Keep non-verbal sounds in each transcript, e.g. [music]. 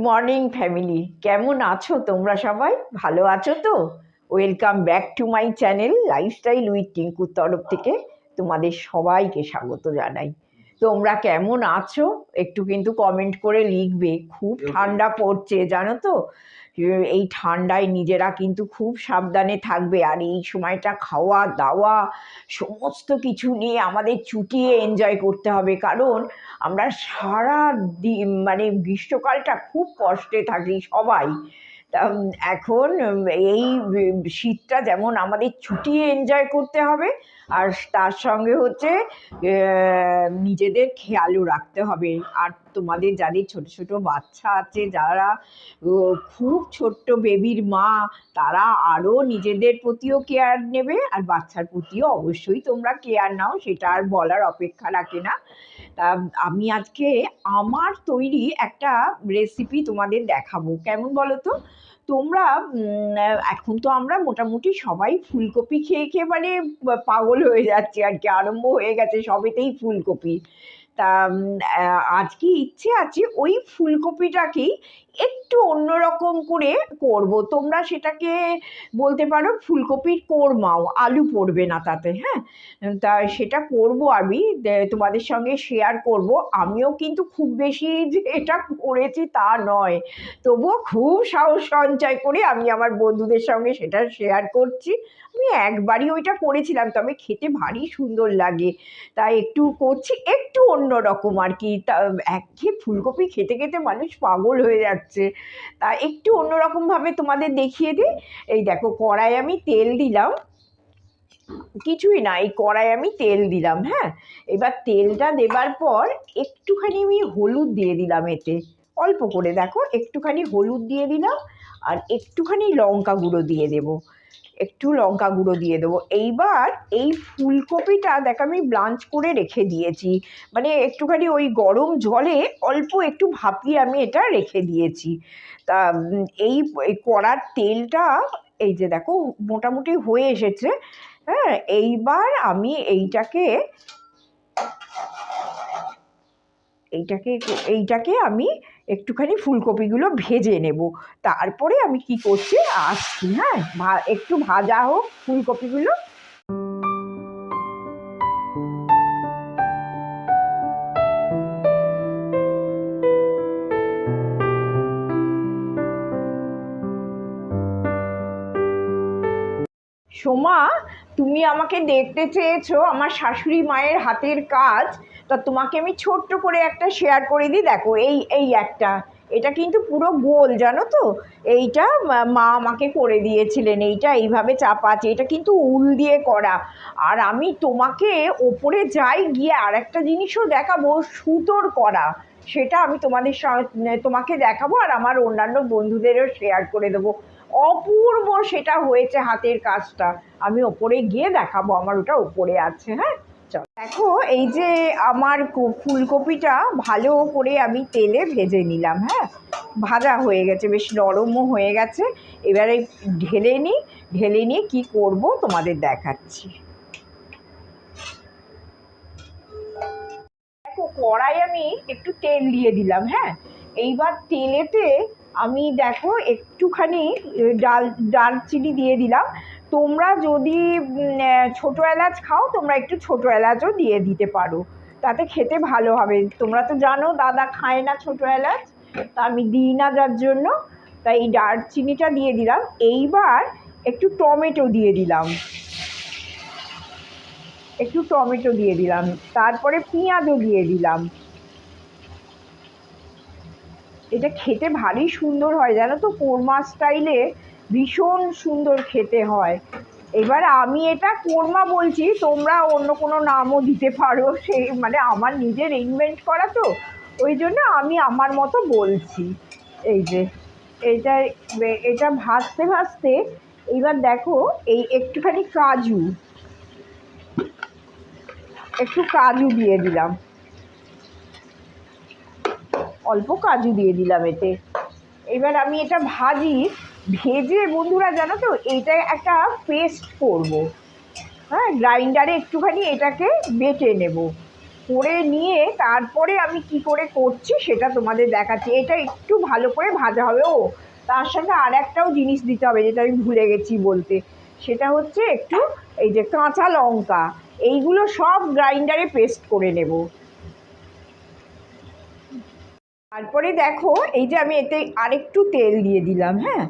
Morning family. কেমন আছো তোমরা সবাই? ভালো আছো তো? Welcome back to my channel lifestyle with টিঙ্কুর তরফ থেকে তোমাদের সবাইকে স্বাগত জানাই। তোমরা কেমন আছো? একটু কিন্তু কমেন্ট করে লিখবে। খুব ঠান্ডা পড়ছে জানো তো? এই ঠান্ডায় নিজেরা কিন্তু খুব সাবধানে থাকবে। আর এই সময়টা খাওয়া দাওয়া সমস্ত কিছু নিয়ে আমাদের চুটিয়ে এনজয় করতে হবে। কারণ আমরা সারা দিন মানে গ্রীষ্মকালটা খুব কষ্টে থাকি সবাই। তা এখন এই শীতটা যেমন আমাদের ছুটি এনজয় করতে হবে, আর তার সঙ্গে হচ্ছে নিজেদের খেয়ালও রাখতে হবে। আর তোমাদের যাদের ছোট ছোট বাচ্চা আছে, যারা খুব ছোট্ট বেবির মা, তারা আরও নিজেদের প্রতিও কেয়ার নেবে আর বাচ্চার প্রতিও অবশ্যই তোমরা কেয়ার নাও, সেটা আর বলার অপেক্ষা রাখে না। তা, আমি আজকে আমার তৈরি একটা রেসিপি তোমাদের দেখাবো। কেমন বলো তো? তোমরা এখন তো আমরা মোটামুটি সবাই ফুলকপি খেয়ে খেয়ে মানে পাগল হয়ে যাচ্ছে আর কি, আরম্ভ হয়ে গেছে সবেতেই ফুলকপি। তা আজকে ইচ্ছে আছে ওই ফুলকপিটাকেই একটু অন্যরকম করে করব। তোমরা সেটাকে বলতে পারো ফুলকপির কোরমাও, আলু পড়বে না তাতে হ্যাঁ? তা সেটা করব আমি তোমাদের সঙ্গে শেয়ার করব। আমিও কিন্তু খুব বেশি যে এটা করেছি তা নয়। তবুও খুব সাহস সঞ্চয় করে আমি আমার বন্ধুদের সঙ্গে সেটা শেয়ার করছি। আমি একবারই ওইটা করেছিলাম, তবে খেতে ভারী সুন্দর লাগে। তাই একটু করছি, একটু অন্য রকম আর কি। তা, একঘেয়ে ফুলকপি খেতে খেতে মানুষ পাগল হয়ে যাচ্ছে। তা একটু অন্যরকমভাবে তোমাদের দেখিয়ে দিই। এই দেখো কড়াই আমি তেল দিলাম। কিছুই না, এই কড়াই আমি তেল দিলাম হ্যাঁ? এবার তেলটা দেবার পর একটুখানি আমি হলুদ দিয়ে দিলাম এতে। অল্প করে, দেখো, একটুখানি হলুদ দিয়ে দিলাম আর একটুখানি লঙ্কা গুঁড়ো দিয়ে দেবো। একটু লঙ্কা গুঁড়ো দিয়ে দেবো। এইবার এই ফুলকপিটা দেখ আমি ব্লাঞ্চ করে রেখে দিয়েছি। মানে একটুখানি ওই গরম জলে অল্প একটু ভাপিয়ে আমি এটা রেখে দিয়েছি। তা এই কড়ার তেলটা এই যে দেখো মোটামুটি হয়ে এসেছে। হ্যাঁ এইবার আমি এইটাকে এইটাকে এইটাকে আমি একটুখানি ফুলকপিগুলো ভেজে নেব। তারপরে আমি কি করছি, আসছি হ্যাঁ? একটু ভাজা হোক ফুলকপিগুলো। সোমা, তুমি আমাকে দেখতে চেয়েছো, আমার শাশুড়ি মায়ের হাতের কাজ। তা তোমাকে আমি ছোট্ট করে একটা শেয়ার করে দিই। দেখো, এই এই একটা। এটা কিন্তু পুরো গোল, জানো তো? এইটা মা- আমাকে করে দিয়েছিলেন। এইটা এইভাবে চাপা আছে এটা কিন্তু উল দিয়ে করা। আর আমি তোমাকে ওপরে যাই গিয়ে আর একটা জিনিসও দেখাবো, সুতোর করা। সেটা আমি তোমাদের তোমাকে দেখাবো আর আমার অন্যান্য বন্ধুদেরও শেয়ার করে দেবো। অপূর্ব সেটা হয়েছে হাতের কাজটা। আমি ওপরে গিয়ে দেখাবো আমার ওটা ওপরে আছে হ্যাঁ? চল। দেখো, এই যে আমার ফুলকপিটা ভালো করে আমি তেলে ভেজে নিলাম হ্যাঁ? ভাজা হয়ে গেছে, বেশ নরমও হয়ে গেছে। এবারে ঢেলে নিই ঢেলে নিয়ে কী করব তোমাদের দেখাচ্ছি। দেখো, কড়াই আমি একটু তেল দিয়ে দিলাম হ্যাঁ? এইবার তেলেতে আমি দেখো একটুখানি ডাল, ডালচিনি দিয়ে দিলাম। তোমরা যদি ছোটো এলাচ খাও, তোমরা একটু ছোটো এলাচও দিয়ে দিতে পারো। তাতে খেতে ভালো হবে। তোমরা তো জানো, দাদা খায় না ছোটো এলাচ, তা আমি দিই না যার জন্য। তাই এই দারচিনিটা দিয়ে দিলাম। এইবার একটু টমেটো দিয়ে দিলাম। একটু টমেটো দিয়ে দিলাম। তারপরে পেঁয়াজও দিয়ে দিলাম। এটা খেতে ভারী সুন্দর হয়, জানো তো? কোরমা স্টাইলে ভীষণ সুন্দর খেতে হয়। এবার আমি এটা কোরমা বলছি, তোমরা অন্য কোনো নামও দিতে পারো। সেই মানে আমার নিজের ইনভেন্ট করা তো, ওই জন্য আমি আমার মতো বলছি। এই যে এটা এটা ভাজতে ভাজতে, এইবার দেখো, এই একটুখানি কাজু। একটু কাজু দিয়ে দিলাম। অল্প কাজু দিয়ে দিলাম এতে। এবার আমি এটা ভাজি, ভেজে বন্ধুরা জানো তো, এইটা একটা পেস্ট করব। হ্যাঁ গ্রাইন্ডারে একটুখানি এটাকে বেটে নেব। করে নিয়ে তারপরে আমি কি করে করছি সেটা তোমাদের দেখাচ্ছি। এটা একটু ভালো করে ভাজা হবে, ও তার সঙ্গে আর একটাও জিনিস দিতে হবে যেটা আমি ভুলে গেছি বলতে। সেটা হচ্ছে একটু এই যে কাঁচা লঙ্কা, এইগুলো সব গ্রাইন্ডারে পেস্ট করে নেব। তারপরে দেখো, এই যে আমি এতে আরেকটু তেল দিয়ে দিলাম হ্যাঁ?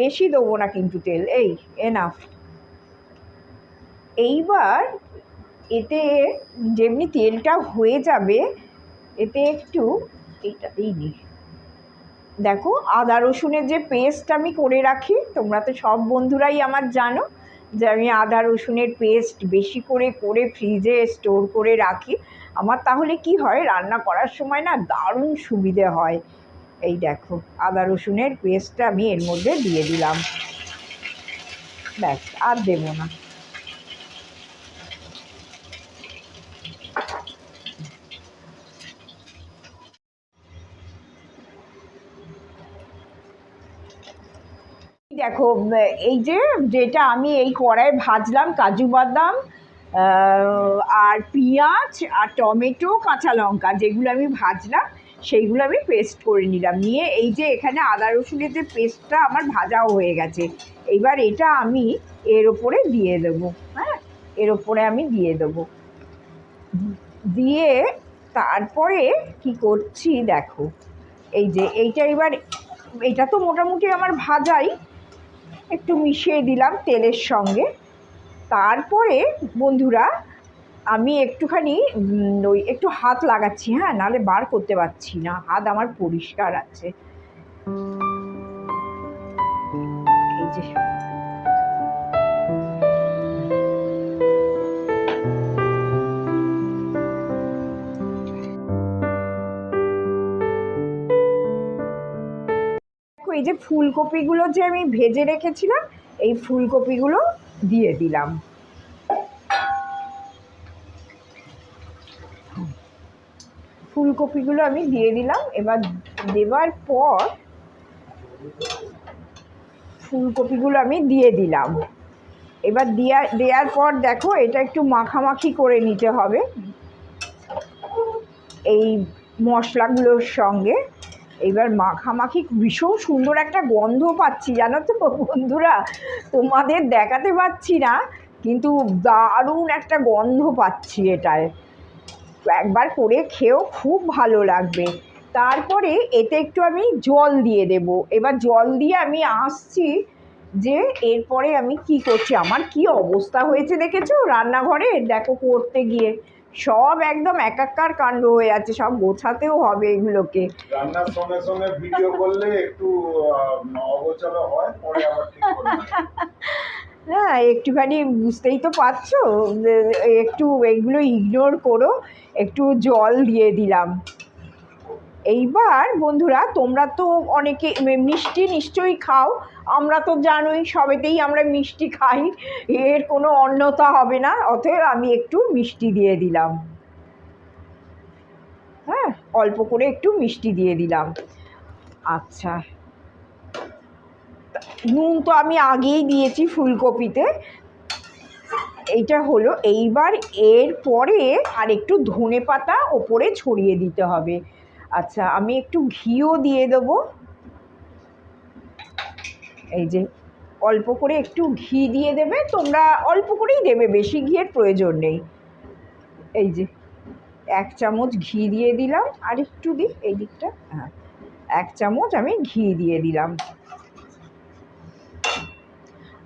বেশি দেবো না কিন্তু তেল, এই এনাফ এইবার এতে যেমনি তেলটা হয়ে যাবে, এতে একটু এইটাতেই নি দেখো, আদা রসুনের যে পেস্ট আমি করে রাখি, তোমরা তো সব বন্ধুরাই আমার জানো যে আমি আদা রসুনের পেস্ট বেশি করে করে ফ্রিজে স্টোর করে রাখি। আমার তাহলে কি হয়? রান্না করার সময় না দারুণ সুবিধে হয়। এই দেখো, আদা রসুনের পেস্টটা আমি এর মধ্যে দিয়ে দিলাম। ব্যাস, আর দেবো না। দেখো, এই যে যেটা আমি এই কড়াই ভাজলাম কাজু বাদাম আর পেঁয়াজ আর টমেটো, কাঁচা লঙ্কা যেগুলো আমি ভাজলাম, সেইগুলো আমি পেস্ট করে নিলাম। নিয়ে এই যে এখানে আদা রসুনের যে পেস্টটা আমার ভাজাও হয়ে গেছে। এবার এটা আমি এর ওপরে দিয়ে দেবো হ্যাঁ? এর ওপরে আমি দিয়ে দেবো। দিয়ে তারপরে কি করছি দেখো, এই যে এইটা এবার, এটা তো মোটামুটি আমার ভাজাই। একটু মিশিয়ে দিলাম তেলের সঙ্গে। তারপরে বন্ধুরা, আমি একটুখানি ওই একটু হাত লাগাচ্ছি হ্যাঁ? নাহলে বার করতে পারছি না। হাত আমার পরিষ্কার আছে। এই যে। এই যে ফুলকপিগুলো যে আমি ভেজে রেখেছিলাম, এই ফুলকপিগুলো দিয়ে দিলাম। ফুলকপিগুলো আমি দিয়ে দিলাম। এবার দেওয়ার পর ফুলকপিগুলো আমি দিয়ে দিলাম। এবার দেওয়া দেওয়ার পর দেখো, এটা একটু মাখামাখি করে নিতে হবে। এই মশলাগুলোর সঙ্গে এবার মাখামাখি ভীষণ সুন্দর একটা গন্ধ পাচ্ছি, জানো তো? বন্ধুরা, তোমাদের দেখাতে পাচ্ছি না, কিন্তু দারুণ একটা গন্ধ পাচ্ছি এটায়। একবার করে খেয়েও খুব ভালো লাগবে। তারপরে এতে একটু আমি জল দিয়ে দেব। এবার জল দিয়ে আমি আসছি যে, এরপরে আমি কি করছি? আমার কি অবস্থা হয়েছে দেখেছ? রান্নাঘরে? দেখো, করতে গিয়ে। সব একদম একাকার কাণ্ড হয়ে আছে সব গোছাতেও হবে এগুলোকে রান্নার সঙ্গে সঙ্গে ভিডিও করলে একটু অগোছালো হয় পরে আবার ঠিক করে নেয়। হ্যাঁ একটুখানি বুঝতেই তো পারছ একটু এগুলো ইগনোর করো একটু জল দিয়ে দিলাম এইবার বন্ধুরা, তোমরা তো অনেকে মিষ্টি নিশ্চয়ই খাও। আমরা তো জানোই, সবেতেই আমরা মিষ্টি খাই। এর কোনো অন্যতা হবে না, অতএব আমি একটু মিষ্টি দিয়ে দিলাম। হ্যাঁ অল্প করে একটু মিষ্টি দিয়ে দিলাম। আচ্ছা। নুন তো আমি আগেই দিয়েছি ফুলকপিতে। এইটা হলো, এইবার এর পরে আর একটু ধনে পাতা ওপরে ছড়িয়ে দিতে হবে। আচ্ছা আমি একটু ঘিও দিয়ে দেবো। এই যে, অল্প করে একটু ঘি দিয়ে দেবে, তোমরা অল্প করেই দেবে, বেশি ঘিয়ের প্রয়োজন নেই। এই যে, এক চামচ ঘি দিয়ে দিলাম, আর একটু দিই এই দিকটা হ্যাঁ এক চামচ আমি ঘি দিয়ে দিলাম।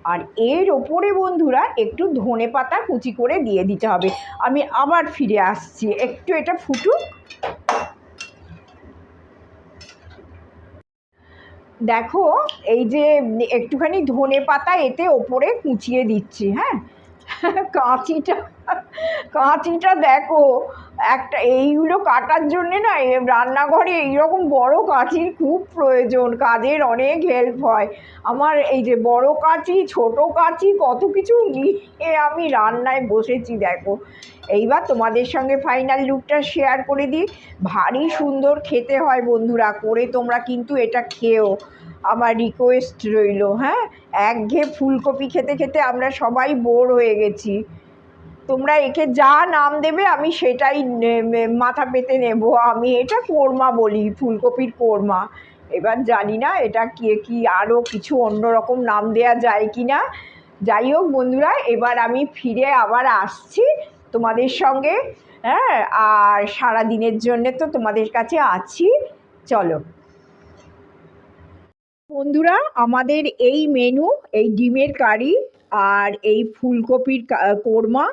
আর এর ওপরে বন্ধুরা, একটু ধনে পাতা কুচি করে দিয়ে দিতে হবে। আমি আবার ফিরে আসছি, একটু এটা ফুটুক। দেখো, এই যে একটুখানি ধনে পাতা এতে ওপরে কুচিয়ে দিচ্ছি হ্যাঁ? [laughs] কাঁচিটা কাঁচিটা দেখো, একটা এইগুলো কাটার জন্যে না রান্নাঘরে এইরকম বড় কাঁচির খুব প্রয়োজন, কাজের অনেক হেল্প হয়। আমার এই যে বড় কাঁচি, ছোট কাঁচি, কত কিছু নিয়ে আমি রান্নায় বসেছি, দেখো। এইবার তোমাদের সঙ্গে ফাইনাল লুকটা শেয়ার করে দিই। ভারী সুন্দর খেতে হয় বন্ধুরা, করে তোমরা কিন্তু এটা খেও। আমার রিকোয়েস্ট রইল হ্যাঁ? একঘেয়ে ফুলকপি খেতে খেতে আমরা সবাই বোর হয়ে গেছি। তোমরা একে যা নাম দেবে আমি সেটাই মাথা পেতে নেব। আমি এটা কোরমা বলি, ফুলকপির কোরমা। এবার জানি না এটা কি কি আরও কিছু অন্যরকম নাম দেয়া যায় কি না যাই হোক বন্ধুরা, এবার আমি ফিরে আবার আসছি। তোমাদের সঙ্গে হ্যাঁ আর সারা দিনের জন্য তো তোমাদের কাছে আছি। চলো। বন্ধুরা, আমাদের এই মেনু এই ডিমের কারি আর এই ফুলকপির কোর্মা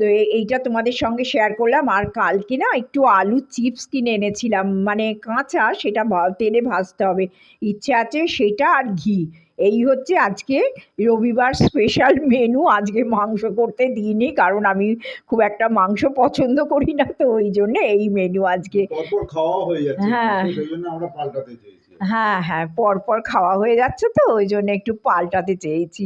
তো এইটা তোমাদের সঙ্গে শেয়ার করলাম। আর কালকে না একটু আলু চিপস কিনে এনেছিলাম। মানে কাঁচা সেটা তেলে ভাজতে হবে। ইচ্ছে আছে সেটা আর ঘি। এই হচ্ছে আজকে রবিবার স্পেশাল মেনু আজকে মাংস করতে দিইনি কারণ আমি খুব একটা মাংস পছন্দ করি না তো ওই জন্য এই মেনু আজকে। পরপর হয়ে হ্যাঁ। হ্যাঁ হ্যাঁ পর পর খাওয়া হয়ে যাচ্ছে তো ওই জন্য একটু পাল্টাতে চেয়েছি।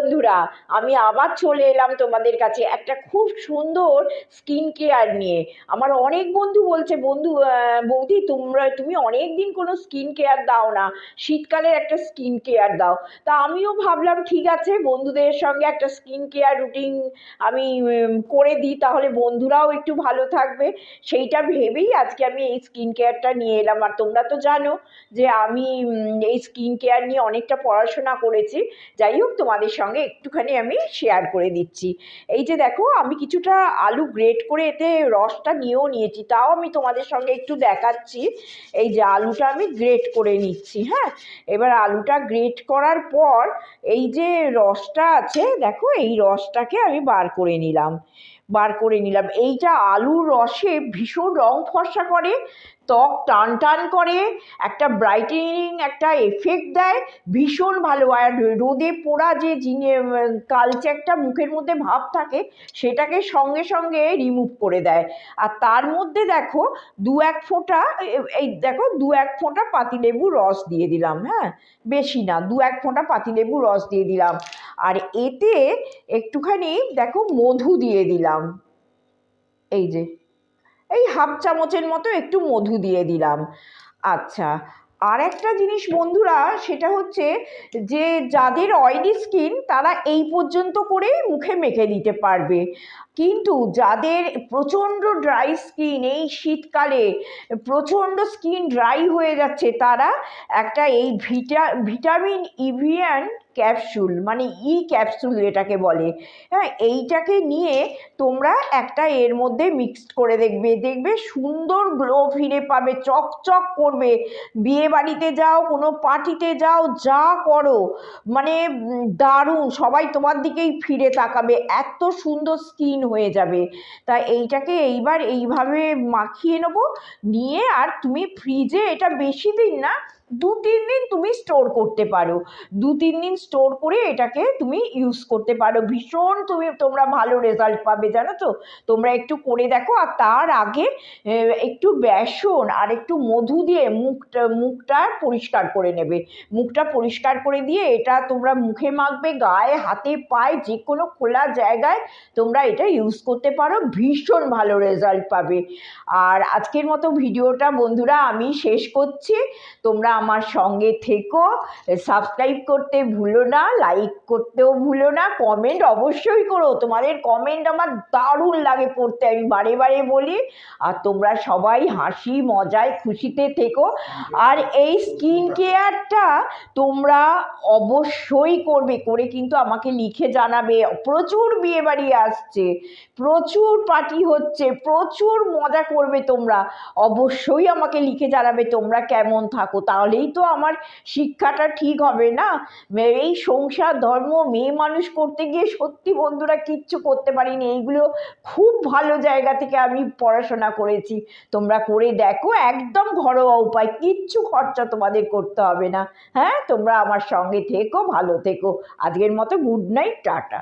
বন্ধুরা, আমি আবার চলে এলাম তোমাদের কাছে একটা খুব সুন্দর স্কিন কেয়ার নিয়ে। আমার অনেক বন্ধু বলছে, বন্ধু বৌদি, তোমরা, তুমি অনেক দিন কোনো স্কিন কেয়ার দাও না, শীতকালের একটা স্কিন কেয়ার দাও। তা আমিও ভাবলাম, ঠিক আছে, বন্ধুদের সঙ্গে একটা স্কিন কেয়ার রুটিন আমি করে দিই, তাহলে বন্ধুরাও একটু ভালো থাকবে। সেইটা ভেবেই আজকে আমি এই স্কিন কেয়ারটা নিয়ে এলাম। আর তোমরা তো জানো যে আমি এই স্কিন কেয়ার নিয়ে অনেকটা পড়াশোনা করেছি। যাই হোক, তোমাদের সঙ্গে একটুখানি আমি শেয়ার করে দিচ্ছি। এই যে দেখো, আমি কিছুটা আলু গ্রেট করে এতে রসটা নিয়েও নিয়েছি, তাও আমি তোমাদের সঙ্গে একটু দেখাচ্ছি। এই যে আলুটা আমি গ্রেট করে নিচ্ছি হ্যাঁ? এবার আলুটা গ্রেট করার পর এই যে রসটা আছে, দেখো, এই রসটাকে আমি বার করে নিলাম। বার করে নিলাম। এইটা আলুর রসে ভীষণ রং ফর্সা করে ত্বক টান টান করে, একটা ব্রাইটেনিং একটা এফেক্ট দেয়। ভীষণ ভালো। আর রোদে পোড়া যে জিনে, কালচে একটা মুখের মধ্যে ভাব থাকে, সেটাকে সঙ্গে সঙ্গে রিমুভ করে দেয়। আর তার মধ্যে দেখো, দু এক ফোঁটা, এই দেখো, দু এক ফোঁটা পাতিলেবু রস দিয়ে দিলাম হ্যাঁ? বেশি না, দু এক ফোঁটা পাতিলেবু রস দিয়ে দিলাম। আর এতে একটুখানি, দেখো, মধু দিয়ে দিলাম। এই যে। এই হাফ চামচের মতো একটু মধু দিয়ে দিলাম। আচ্ছা আর একটা জিনিস বন্ধুরা, সেটা হচ্ছে যে যাদের অয়েলি স্কিন তারা এই পর্যন্ত করেই মুখে মেখে দিতে পারবে। কিন্তু যাদের প্রচণ্ড ড্রাই স্কিন এই শীতকালে প্রচণ্ড স্কিন ড্রাই হয়ে যাচ্ছে, তারা একটা এই ভিটা ভিটামিন ইভিয়ান ক্যাপসুল মানে ই ক্যাপসুল এটাকে বলে হ্যাঁ এইটাকে নিয়ে তোমরা একটা এর মধ্যে মিক্সড করে দেখবে। দেখবে সুন্দর গ্লো ফিরে পাবে, চকচক করবে। বিয়ে বাড়িতে যাও, কোনো পার্টিতে যাও, যা করো মানে দারুণ, সবাই তোমার দিকেই ফিরে তাকাবে, এত সুন্দর স্কিন হয়ে যাবে। তা এইটাকে এইবার এইভাবে মাখিয়ে নেব, নিয়ে আর তুমি ফ্রিজে এটা বেশি দিন না দু তিন দিন তুমি স্টোর করতে পারো। দু তিন দিন স্টোর করে এটাকে তুমি ইউজ করতে পারো। ভীষণ তুমি, তোমরা ভালো রেজাল্ট পাবে, জানো তো? তোমরা একটু করে দেখো, আর তার আগে একটু বেসন আর একটু মধু দিয়ে মুখটা মুখটা পরিষ্কার করে নেবে। মুখটা পরিষ্কার করে দিয়ে এটা তোমরা মুখে মাখবে, গায়ে, হাতে, পায়ে যে কোনো খোলা জায়গায় তোমরা এটা ইউজ করতে পারো। ভীষণ ভালো রেজাল্ট পাবে। আর আজকের মতো ভিডিওটা বন্ধুরা আমি শেষ করছি। তোমরা আমার সঙ্গে থেকো। সাবস্ক্রাইব করতে ভুলো না লাইক করতেও ভুলো না কমেন্ট অবশ্যই করো। তোমাদের কমেন্ট আমার দারুণ লাগে পড়তে, আমি বারে বারে বলি। আর তোমরা সবাই হাসি, মজায়, খুশিতে থেকো। আর এই স্কিন কেয়ারটা তোমরা অবশ্যই করবে, করে কিন্তু আমাকে লিখে জানাবে। প্রচুর বিয়ে বাড়ি আসছে, প্রচুর পার্টি হচ্ছে, প্রচুর মজা করবে তোমরা। অবশ্যই আমাকে লিখে জানাবে তোমরা কেমন থাকো তাহলেই তো আমার শিক্ষাটা ঠিক হবে না। এই সংসার, ধর্ম, মেয়ে মানুষ করতে গিয়ে সত্যি বন্ধুরা কিচ্ছু করতে পারিনি। এইগুলো খুব ভালো জায়গা থেকে আমি পড়াশোনা করেছি। তোমরা করে দেখো, একদম ঘরোয়া উপায়, কিচ্ছু খরচা তোমাদের করতে হবে না। হ্যাঁ তোমরা আমার সঙ্গে থেকো, ভালো থেকো। আজকের মতো গুড নাইট টাটা।